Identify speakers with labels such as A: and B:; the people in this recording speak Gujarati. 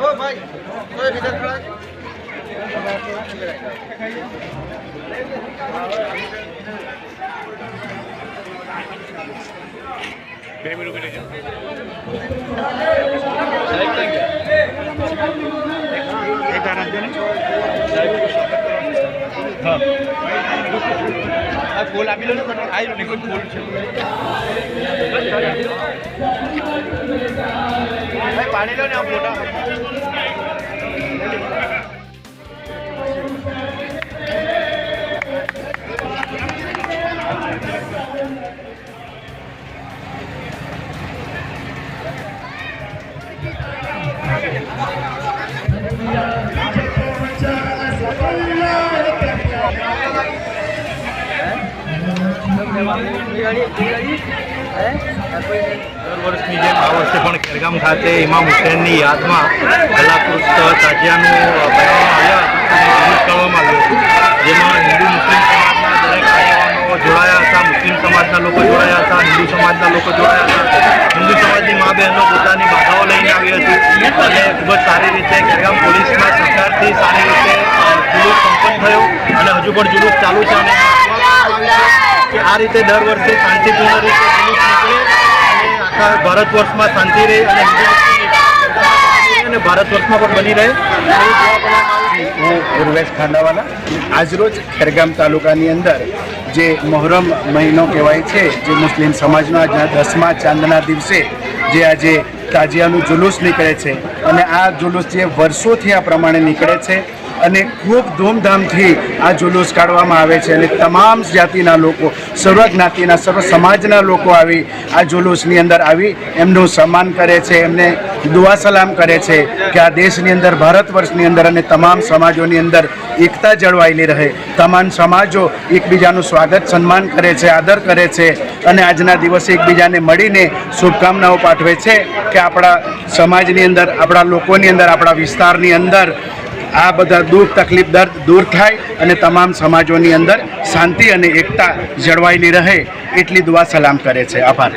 A: ઓ ભાઈ કોઈ બીજા ખડા
B: બે મિનિટ ઊભી રહેજો એક આ રાખજો ને. હા આ ફૂલ આપી લો ને પણ આવી કોઈ ફૂલ છે. ભાઈ લો ને આ ફોટા. ખેરગામ ખાતે ઇમામ હુસેનની યાદમાં કલાકૃત તાજિયાનું બનાવવામાં આવ્યું હતું જેમાં હિન્દુ મુસ્લિમ દરેક જોડાયા હતા, મુસ્લિમ સમાજના લોકો જોડાયા હતા, હિન્દુ સમાજના લોકો જોડાયા હતા. હિન્દુ સમાજની મા પોતાની બાધાઓ લઈને આવી હતી અને ખૂબ જ સારી રીતે ખેરગામ પોલીસના સહકારથી સારી રીતે જુલુસ સંપન્ન થયો અને હજુ પણ જુલુસ ચાલુ છે અને કે આ રીતે દર વર્ષે શાંતિપૂર્ણ રીતે આખા ભારત વર્ષમાં શાંતિ રહે અને ભારત વર્ષમાં પણ બની રહે.
C: હું ઉર્વેશ ખાંડાવાલા. આજરોજ ખેરગામ તાલુકાની અંદર જે મોહરમ મહિનો કહેવાય છે, જે મુસ્લિમ સમાજનો આજના દસમા ચાંદના દિવસે જે આજે તાજિયાનું જુલુસ નીકળે છે. અને આ જુલુસ જે વર્ષોથી આ પ્રમાણે નીકળે છે અને ખૂબ ધૂમધામથી આ જુલુસ કાઢવામાં આવે છે અને તમામ જાતિના લોકો સર્વ જ્ઞાતિના સર્વ સમાજના લોકો આવી આ જુલુસની અંદર આવી એમનું સન્માન કરે છે, એમને દુઆ સલામ કરે છે કે આ દેશની અંદર, ભારત વર્ષની અંદર અને તમામ સમાજોની અંદર એકતા જળવાયેલી રહે. તમામ સમાજો એકબીજાનું સ્વાગત, સન્માન કરે છે, આદર કરે છે અને આજના દિવસે એકબીજાને મળીને શુભકામનાઓ પાઠવે છે કે આપણા સમાજની અંદર, આપણા લોકોની અંદર, આપણા વિસ્તારની અંદર આ બધા દુઃખ તકલીફ દર્દ દૂર થાય અને તમામ સમાજોની અંદર શાંતિ અને એકતા જળવાયેલી રહે એટલી દુઆ સલામ કરે છે. આભાર.